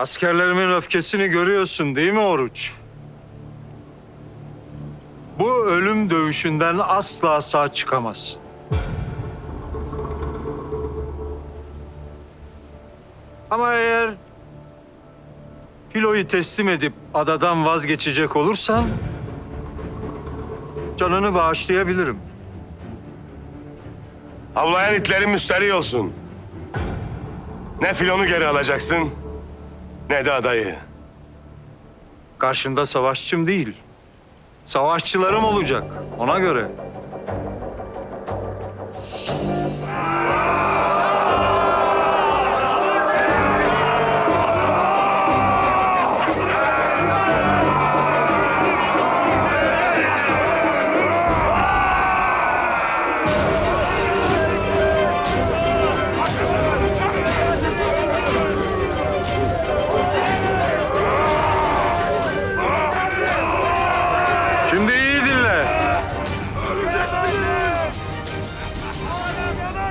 Askerlerimin öfkesini görüyorsun değil mi Oruç? Bu ölüm dövüşünden asla sağ çıkamazsın. Ama eğer filoyu teslim edip adadan vazgeçecek olursan canını bağışlayabilirim. Avlayan itlerin müsterih olsun. Ne filonu geri alacaksın, ne de adayı. Karşında savaşçım değil. Savaşçılarım olacak ona göre.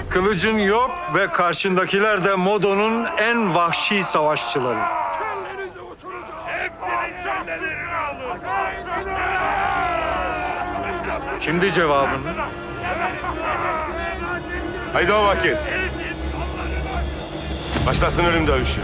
Kılıcın yok ve karşındakiler de Modo'nun en vahşi savaşçıları. Şimdi cevabın. Haydi o vakit. Başlasın ölüm dövüşü.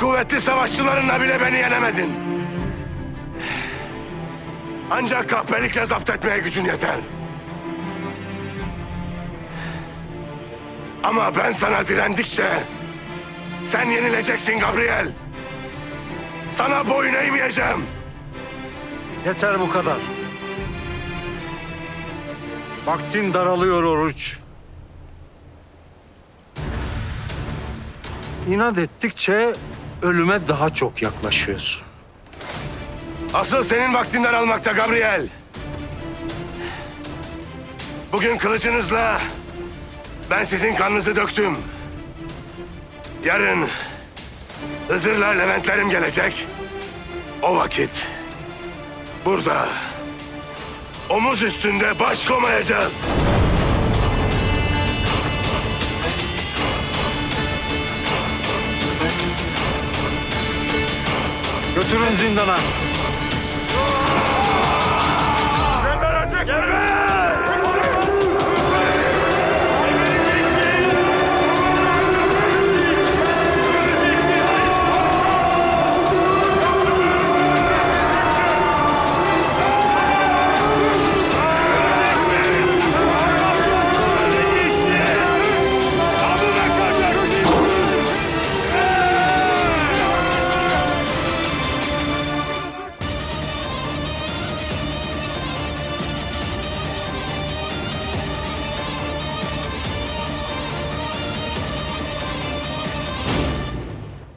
Kuvvetli savaşçılarınla bile beni yenemedin. Ancak kahpelikle zapt etmeye gücün yeter. Ama ben sana direndikçe sen yenileceksin Gabriel. Sana boyun eğmeyeceğim. Yeter bu kadar. Vaktin daralıyor Oruç. İnat ettikçe ölüme daha çok yaklaşıyorsun. Asıl senin vaktinden almakta Gabriel. Bugün kılıcınızla ben sizin kanınızı döktüm. Yarın Hızır'la Leventlerim gelecek. O vakit burada omuz üstünde baş komayacağız. Götürün zindana.